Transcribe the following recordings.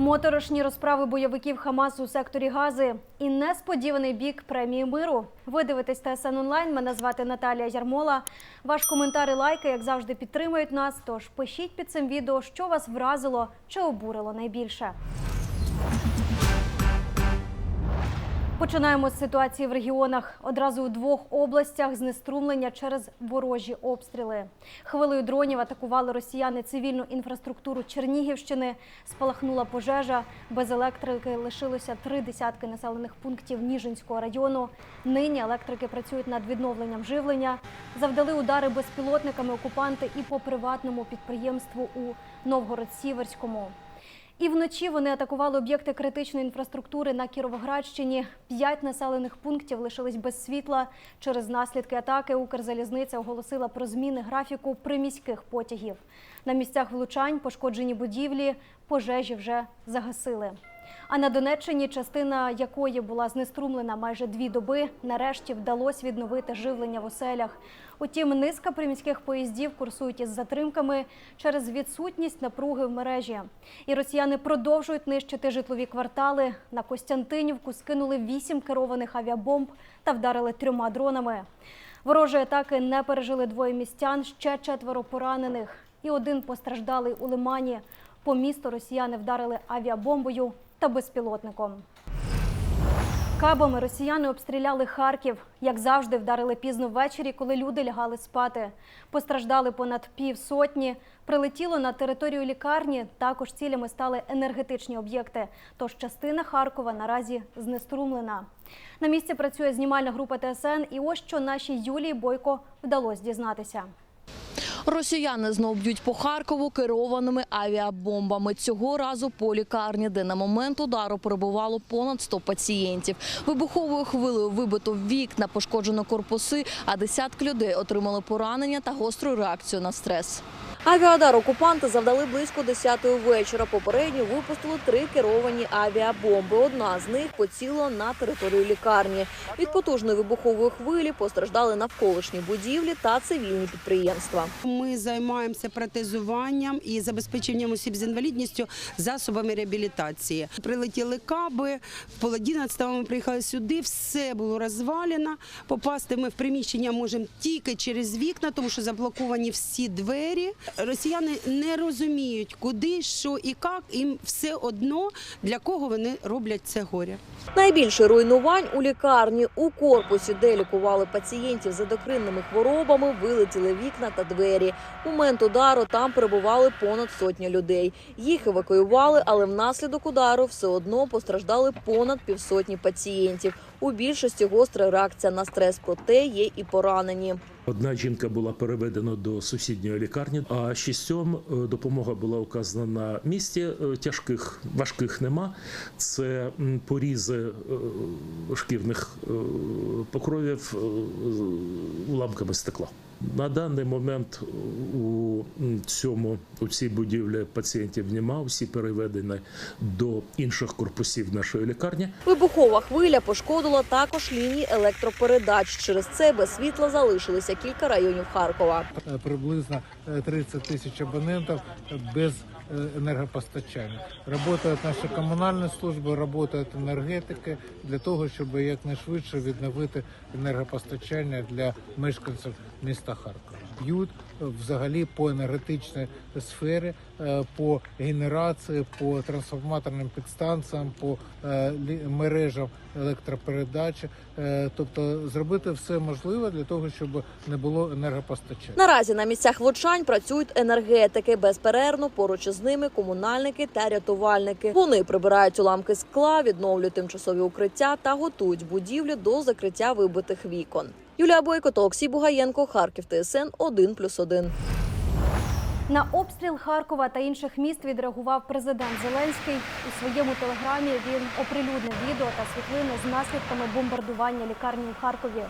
Моторошні розправи бойовиків Хамасу у секторі Гази і несподіваний бік премії миру. Ви дивитесь ТСН онлайн. Мене звати Наталія Ярмола. Ваш коментар і лайки, як завжди, підтримують нас. Тож пишіть під цим відео, що вас вразило чи обурило найбільше. Починаємо з ситуації в регіонах. Одразу у двох областях знеструмлення через ворожі обстріли. Хвилею дронів атакували росіяни цивільну інфраструктуру Чернігівщини. Спалахнула пожежа. Без електрики лишилося три десятки населених пунктів Ніжинського району. Нині електрики працюють над відновленням живлення. Завдали удари безпілотниками окупанти і по приватному підприємству у Новгород-Сіверському. І вночі вони атакували об'єкти критичної інфраструктури на Кіровоградщині. П'ять населених пунктів лишились без світла. Через наслідки атаки Укрзалізниця оголосила про зміни графіку приміських потягів. На місцях влучань пошкоджені будівлі, пожежі вже загасили. А на Донеччині, частина якої була знеструмлена майже дві доби, нарешті вдалося відновити живлення в оселях. Утім, низка приміських поїздів курсують із затримками через відсутність напруги в мережі. І росіяни продовжують нищити житлові квартали. На Костянтинівку скинули вісім керованих авіабомб та вдарили трьома дронами. Ворожої атаки не пережили двоє містян, ще четверо поранених. І один постраждалий у Лимані. По місту росіяни вдарили авіабомбою та безпілотником. Кабами росіяни обстріляли Харків. Як завжди, вдарили пізно ввечері, коли люди лягали спати. Постраждали понад півсотні. Прилетіло на територію лікарні. Також цілями стали енергетичні об'єкти. Тож частина Харкова наразі знеструмлена. На місці працює знімальна група ТСН. І ось що нашій Юлії Бойко вдалося дізнатися. Росіяни знов б'ють по Харкову керованими авіабомбами. Цього разу по лікарні, де на момент удару перебувало понад 100 пацієнтів. Вибуховою хвилею вибито вікна, пошкоджено корпуси, а десятки людей отримали поранення та гостру реакцію на стрес. Авіадар окупанти завдали близько 10-ї вечора. Попередньо випустили три керовані авіабомби. Одна з них поцілила на територію лікарні. Від потужної вибухової хвилі постраждали навколишні будівлі та цивільні підприємства. Ми займаємося протезуванням і забезпеченням осіб з інвалідністю засобами реабілітації. Прилетіли каби, в пол 11 ми приїхали сюди, все було розвалено. Попасти ми в приміщення можемо тільки через вікна, тому що заблоковані всі двері. Росіяни не розуміють, куди, що і як. Їм все одно для кого вони роблять це горе. Найбільше руйнувань у лікарні у корпусі, де лікували пацієнтів з ендокринними хворобами, вилетіли вікна та двері. У момент удару там перебували понад сотня людей. Їх евакуювали, але внаслідок удару все одно постраждали понад півсотні пацієнтів. У більшості гостра реакція на стрес, проте є і поранені. Одна жінка була переведена до сусідньої лікарні, а шістьом е, допомога була указана на місці. Е, Тяжких важких нема. Це порізи е, шкірних покровів уламками стекла. На даний момент у цьому у цій будівлі пацієнтів нема. Всі переведені до інших корпусів нашої лікарні. Вибухова хвиля пошкодила також лінії електропередач. Через це без світла залишилися кілька районів Харкова. Е, приблизно е, 30 тисяч абонентів без е, енергопостачання. Работають наші комунальні служби, працюють енергетики для того, щоб якнайшвидше відновити енергопостачання для мешканців міста Харкова. Б'ють е, взагалі по енергетичній сфері, е, по генерації, по трансформаторним підстанціям, по е, мережам електропередачі, тобто зробити все можливе для того, щоб не було енергопостачання. Наразі на місцях влучань працюють енергетики безперервно. Поруч із ними комунальники та рятувальники. Вони прибирають уламки скла, відновлюють тимчасові укриття та готують будівлі до закриття вибитих вікон. Юлія Бойко та Олексій Бугаєнко, Харків ТСН 1+,1. На обстріл Харкова та інших міст відреагував президент Зеленський. У своєму телеграмі він оприлюднив відео та світлини з наслідками бомбардування лікарні у Харкові.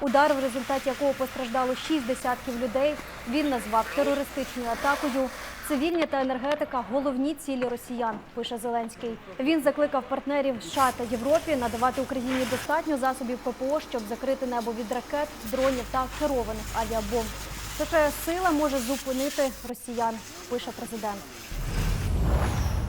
Удар, в результаті якого постраждало шість десятків людей, він назвав терористичною атакою. Цивільні та енергетика головні цілі росіян, пише Зеленський. Він закликав партнерів США та Європі надавати Україні достатньо засобів ППО, щоб закрити небо від ракет, дронів та керованих авіабомб. Така сила може зупинити росіян, пише президент.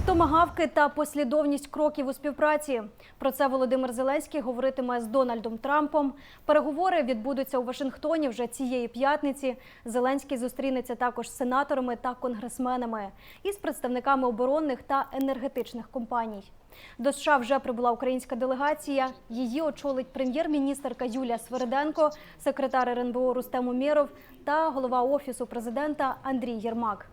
Томагавки та послідовність кроків у співпраці. Про це Володимир Зеленський говоритиме з Дональдом Трампом. Переговори відбудуться у Вашингтоні вже цієї п'ятниці. Зеленський зустрінеться також з сенаторами та конгресменами і з представниками оборонних та енергетичних компаній. До США вже прибула українська делегація. Її очолить прем'єр-міністерка Юлія Свериденко, секретар РНБО Рустем Умєров та голова офісу президента Андрій Єрмак.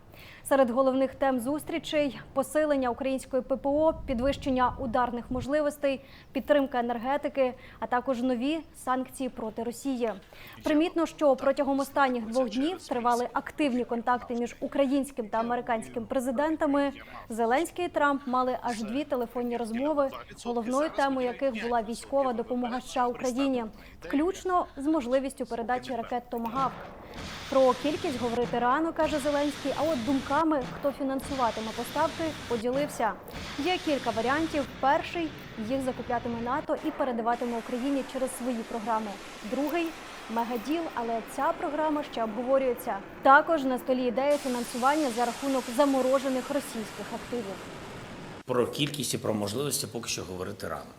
Серед головних тем зустрічей посилення української ППО, підвищення ударних можливостей, підтримка енергетики, а також нові санкції проти Росії. Примітно, що протягом останніх двох днів тривали активні контакти між українським та американським президентами. Зеленський і Трамп мали аж дві телефонні розмови, головною темою яких була військова допомога США Україні, включно з можливістю передачі ракет Томагавк. Про кількість говорити рано, каже Зеленський. А от думками, хто фінансуватиме поставки, поділився. Є кілька варіантів. Перший їх закуплятиме НАТО і передаватиме Україні через свої програми. Другий мегаділ, але ця програма ще обговорюється. Також на столі ідея фінансування за рахунок заморожених російських активів. Про кількість і про можливості поки що говорити рано.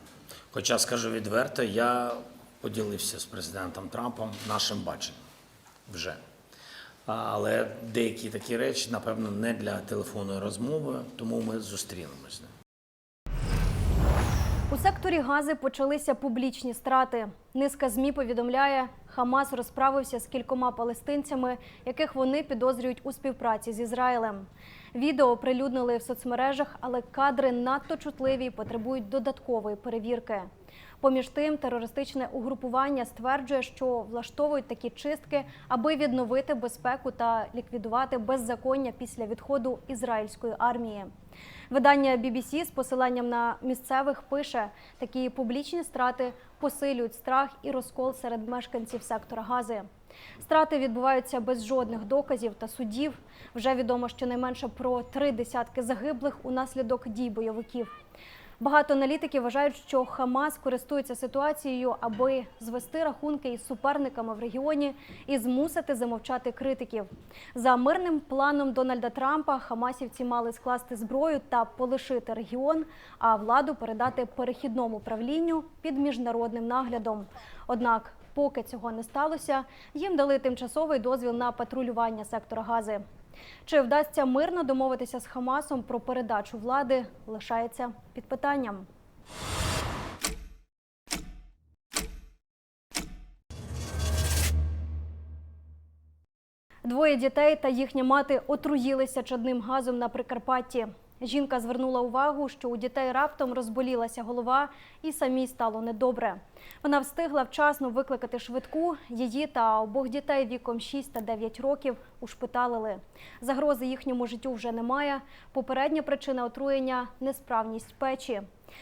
Хоча, скажу відверто, я поділився з президентом Трампом нашим баченням вже. Але деякі такі речі, напевно, не для телефонної розмови, тому ми зустрінемось. У секторі Гази почалися публічні страти. Низка змі повідомляє, Хамас розправився з кількома палестинцями, яких вони підозрюють у співпраці з Ізраїлем. Відео оприлюднили в соцмережах, але кадри надто чутливі і потребують додаткової перевірки. Поміж тим, терористичне угрупування стверджує, що влаштовують такі чистки, аби відновити безпеку та ліквідувати беззаконня після відходу ізраїльської армії. Видання BBC з посиланням на місцевих пише, такі публічні страти посилюють страх і розкол серед мешканців сектора Гази. Страти відбуваються без жодних доказів та судів. Вже відомо щонайменше про три десятки загиблих унаслідок дій бойовиків. Багато аналітиків вважають, що Хамас користується ситуацією, аби звести рахунки із суперниками в регіоні і змусити замовчати критиків. За мирним планом Дональда Трампа хамасівці мали скласти зброю та полишити регіон, а владу передати перехідному правлінню під міжнародним наглядом. Однак, поки цього не сталося, їм дали тимчасовий дозвіл на патрулювання сектора Гази. Чи вдасться мирно домовитися з Хамасом про передачу влади, лишається під питанням. Двоє дітей та їхня мати отруїлися чадним газом на Прикарпатті. Жінка звернула увагу, що у дітей раптом розболілася голова і самій стало недобре. Вона встигла вчасно викликати швидку. Її та обох дітей віком 6 та 9 років ушпиталили. Загрози їхньому життю вже немає. Попередня причина отруєння несправність печі.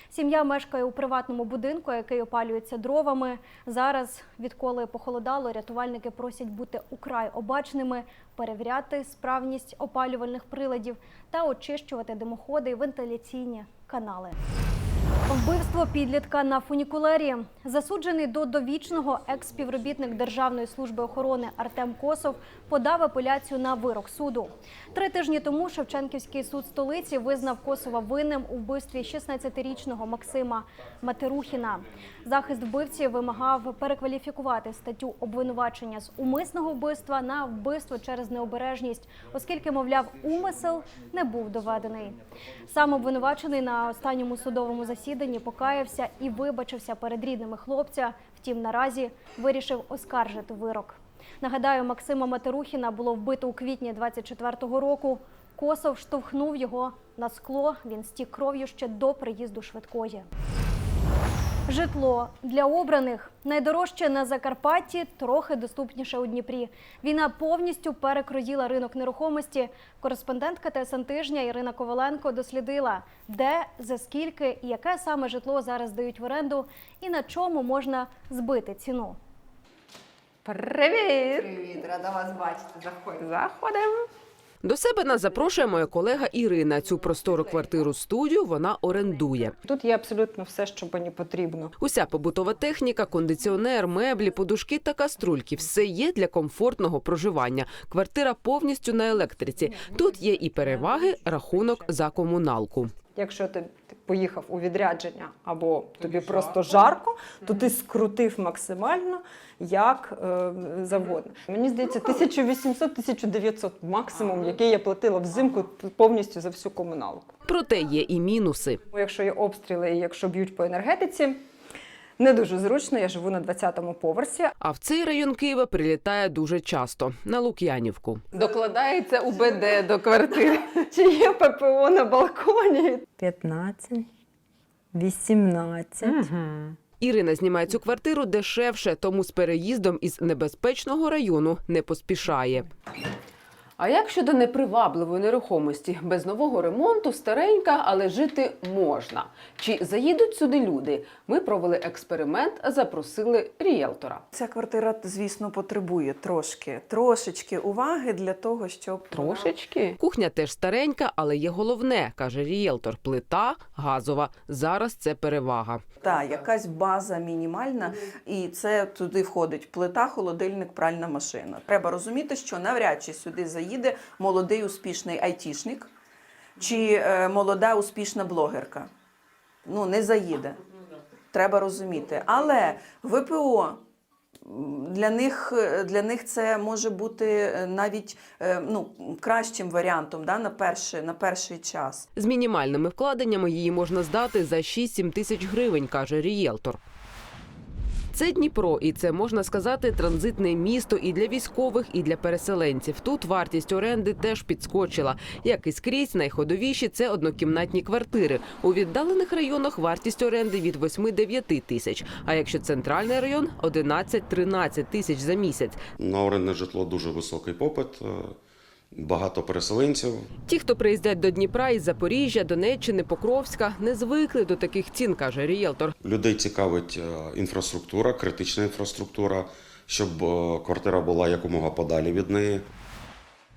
Сім'я мешкає у приватному будинку, який опалюється дровами. Зараз, відколи похолодало, рятувальники просять бути украй обачними, перевіряти справність опалювальних приладів та очищувати димоходи і вентиляційні канали. Вбивство підлітка на фунікулері. Засуджений до довічного екс-співробітник Державної служби охорони Артем Косов подав апеляцію на вирок суду. Три тижні тому Шевченківський суд столиці визнав Косова винним у вбивстві 16-річного Максима Матерухіна. Захист вбивці вимагав перекваліфікувати статтю обвинувачення з умисного вбивства на вбивство через необережність, оскільки, мовляв, умисел не був доведений. Сам обвинувачений на останньому судовому засіданні покаявся і вибачився перед рідними хлопця. Втім, наразі вирішив оскаржити вирок. Нагадаю, Максима Матерухіна було вбито у квітні 24-го року. Косов штовхнув його на скло. Він стік кров'ю ще до приїзду швидкої. Житло для обраних найдорожче на Закарпатті, трохи доступніше у Дніпрі. Війна повністю перекроїла ринок нерухомості. Кореспондентка ТСН тижня Ірина Коваленко дослідила, де, за скільки і яке саме житло зараз дають в оренду, і на чому можна збити ціну. Привіт! Привіт, рада вас бачити. Заходьте. Заходимо. До себе нас запрошує моя колега Ірина. Цю простору квартиру студію вона орендує. Тут є абсолютно все, що мені потрібно. Уся побутова техніка, кондиціонер, меблі, подушки та каструльки все є для комфортного проживання. Квартира повністю на електриці. Тут є і переваги, рахунок за комуналку. Якщо ти ти поїхав у відрядження або тобі просто жарко, то ти скрутив максимально як е, завгодно. Мені здається, 1800-1900 максимум, який я платила взимку повністю за всю комуналку. Проте є і мінуси. Якщо є обстріли і якщо б'ють по енергетиці, не дуже зручно. Я живу на 20-му поверсі. А в цей район Києва прилітає дуже часто на Лук'янівку. Докладається УБД до квартири. Чи є ППО на балконі? 15, 18. Ірина знімає цю квартиру дешевше, тому з переїздом із небезпечного району не поспішає. А як щодо непривабливої нерухомості, без нового ремонту, старенька, але жити можна. Чи заїдуть сюди люди? Ми провели експеримент, запросили ріелтора. Ця квартира, звісно, потребує трошки, трошечки уваги для того, щоб Трошечки. Кухня теж старенька, але є головне, каже ріелтор. Плита газова. Зараз це перевага. та якась база мінімальна, і це туди входить плита, холодильник, пральна машина. Треба розуміти, що навряд чи сюди заїде молодий успішний айтішник чи е, молода успішна блогерка. Ну, не заїде. Треба розуміти. Але ВПО для них, е, для них це може бути е, навіть ну, кращим варіантом да, на, перший, на перший час. З мінімальними вкладеннями її можна здати за 6-7 тисяч гривень, каже рієлтор. Це Дніпро, і це можна сказати транзитне місто і для військових, і для переселенців. Тут вартість оренди теж підскочила. Як і скрізь, найходовіші це однокімнатні квартири. У віддалених районах вартість оренди від 8-9 тисяч. А якщо центральний район 11-13 тисяч за місяць. На орендне житло дуже високий попит, багато переселенців. Ті, хто приїздять до Дніпра із Запоріжжя, Донеччини, Покровська, не звикли до таких цін, каже рієлтор. Людей цікавить е, інфраструктура, критична інфраструктура, щоб е, квартира була якомога подалі від неї.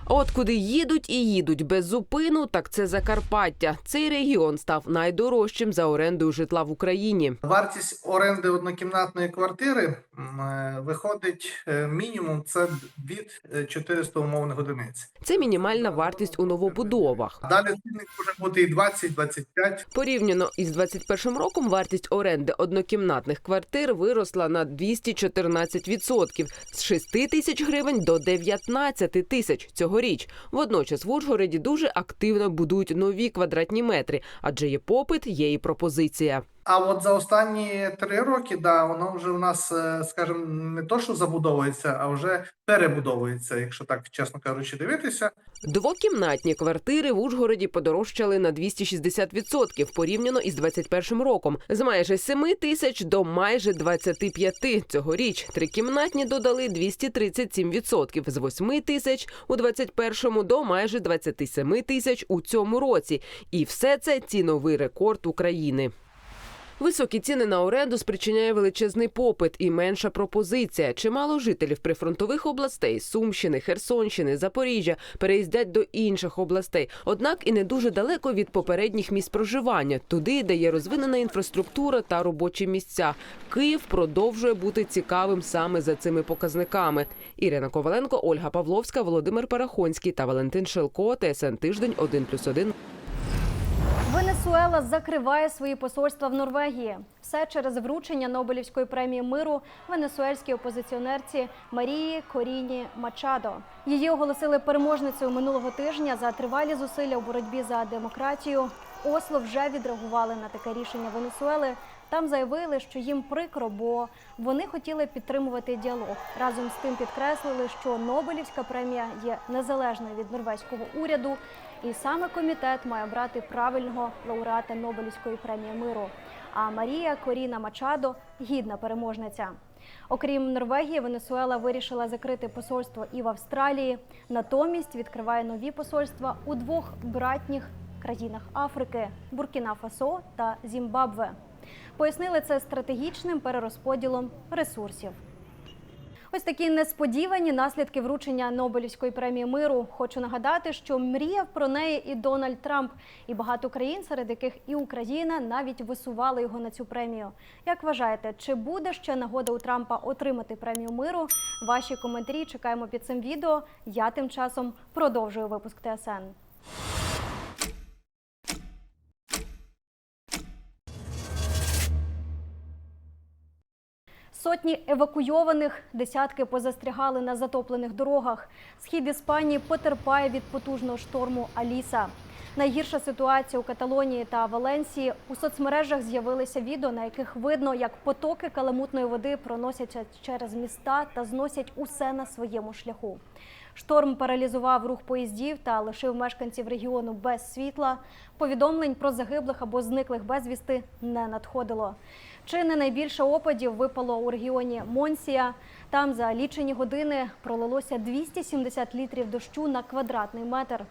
От куди їдуть і їдуть без зупину, так це Закарпаття. Цей регіон став найдорожчим за орендою житла в Україні. Вартість оренди однокімнатної квартири е, виходить е, мінімум це від е, 400 умовних одиниць. Це мінімальна вартість у новобудовах. Далі цінник може бути і 20-25. Порівняно із 21 роком вартість оренди однокімнатних квартир виросла на 214% – з 6 тисяч гривень до 19 тисяч цьогоріч. Водночас в Ужгороді дуже активно будують нові квадратні метри, адже є попит, є і пропозиція. А от за останні три роки, да, воно вже у нас, е, скажімо, не то, що забудовується, а вже перебудовується, якщо так чесно кажучи, дивитися. Двокімнатні квартири в Ужгороді подорожчали на 260% порівняно із 21 роком. З майже 7 тисяч до майже 25 цьогоріч. Трикімнатні додали 237% з 8 тисяч у 21-му до майже 27 тисяч у цьому році. І все це ціновий рекорд України. Високі ціни на оренду спричиняє величезний попит і менша пропозиція. Чимало жителів прифронтових областей Сумщини, Херсонщини, Запоріжжя переїздять до інших областей, однак і не дуже далеко від попередніх місць проживання, туди, де є розвинена інфраструктура та робочі місця. Київ продовжує бути цікавим саме за цими показниками. Ірина Коваленко, Ольга Павловська, Володимир Парахонський та Валентин Шелко. ТСН тиждень 1+,1. Венесуела закриває свої посольства в Норвегії. Все через вручення Нобелівської премії миру венесуельській опозиціонерці Марії Коріні Мачадо. Її оголосили переможницею минулого тижня за тривалі зусилля у боротьбі за демократію. Осло вже відреагували на таке рішення Венесуели. Там заявили, що їм прикро, бо вони хотіли підтримувати діалог. Разом з тим підкреслили, що Нобелівська премія є незалежною від норвезького уряду, і саме комітет має брати правильного лауреата Нобелівської премії миру. А Марія Коріна Мачадо гідна переможниця. Окрім Норвегії, Венесуела вирішила закрити посольство і в Австралії. Натомість відкриває нові посольства у двох братніх країнах Африки Буркіна Фасо та Зімбабве. Пояснили це стратегічним перерозподілом ресурсів. Ось такі несподівані наслідки вручення Нобелівської премії миру. Хочу нагадати, що мріяв про неї і Дональд Трамп, і багато країн, серед яких і Україна навіть висували його на цю премію. Як вважаєте, чи буде ще нагода у Трампа отримати премію миру? Ваші коментарі чекаємо під цим відео. Я тим часом продовжую випуск ТСН. Сотні евакуйованих, десятки позастрягали на затоплених дорогах. Схід Іспанії потерпає від потужного шторму Аліса. Найгірша ситуація у Каталонії та Валенсії. У соцмережах з'явилися відео, на яких видно, як потоки каламутної води проносяться через міста та зносять усе на своєму шляху. Шторм паралізував рух поїздів та лишив мешканців регіону без світла. Повідомлень про загиблих або зниклих безвісти не надходило. Чи не найбільше опадів випало у регіоні Монсія? Там за лічені години пролилося 270 літрів дощу на квадратний метр.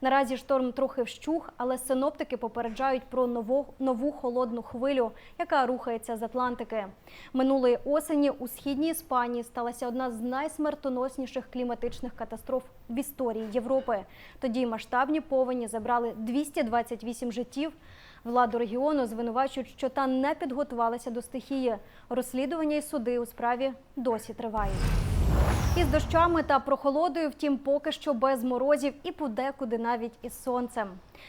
Наразі шторм трохи вщух, але синоптики попереджають про нову, нову холодну хвилю, яка рухається з Атлантики. Минулої осені у східній Іспанії сталася одна з найсмертоносніших кліматичних катастроф в історії Європи. Тоді масштабні повені забрали 228 життів. Владу регіону звинувачують, що та не підготувалася до стихії. Розслідування і суди у справі досі тривають. Із дощами та прохолодою, втім, поки що без морозів і подекуди навіть із сонцем.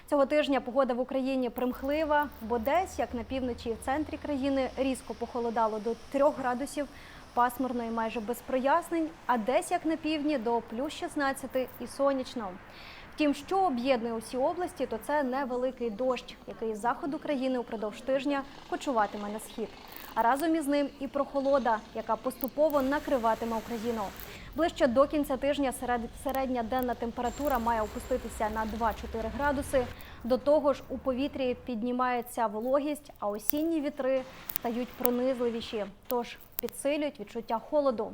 Цього тижня погода в Україні примхлива, бо десь, як на півночі і в центрі країни, різко похолодало до 3 градусів, пасмурно і майже без прояснень, а десь, як на півдні, до плюс 16 і сонячно. Втім, що об'єднує усі області, то це невеликий дощ, який з заходу країни упродовж тижня кочуватиме на схід. А разом із ним і прохолода, яка поступово накриватиме Україну. Ближче до кінця тижня серед- середня денна температура має опуститися на 2-4 градуси. До того ж, у повітрі піднімається вологість, а осінні вітри стають пронизливіші, тож підсилюють відчуття холоду.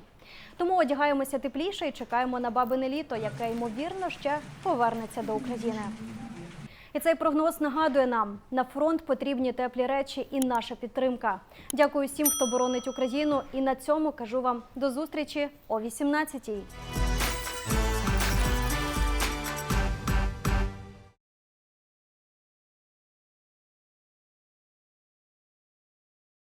Тому одягаємося тепліше і чекаємо на бабине літо, яке ймовірно ще повернеться до України. І цей прогноз нагадує нам, на фронт потрібні теплі речі і наша підтримка. Дякую всім, хто боронить Україну. І на цьому кажу вам до зустрічі о 18-й.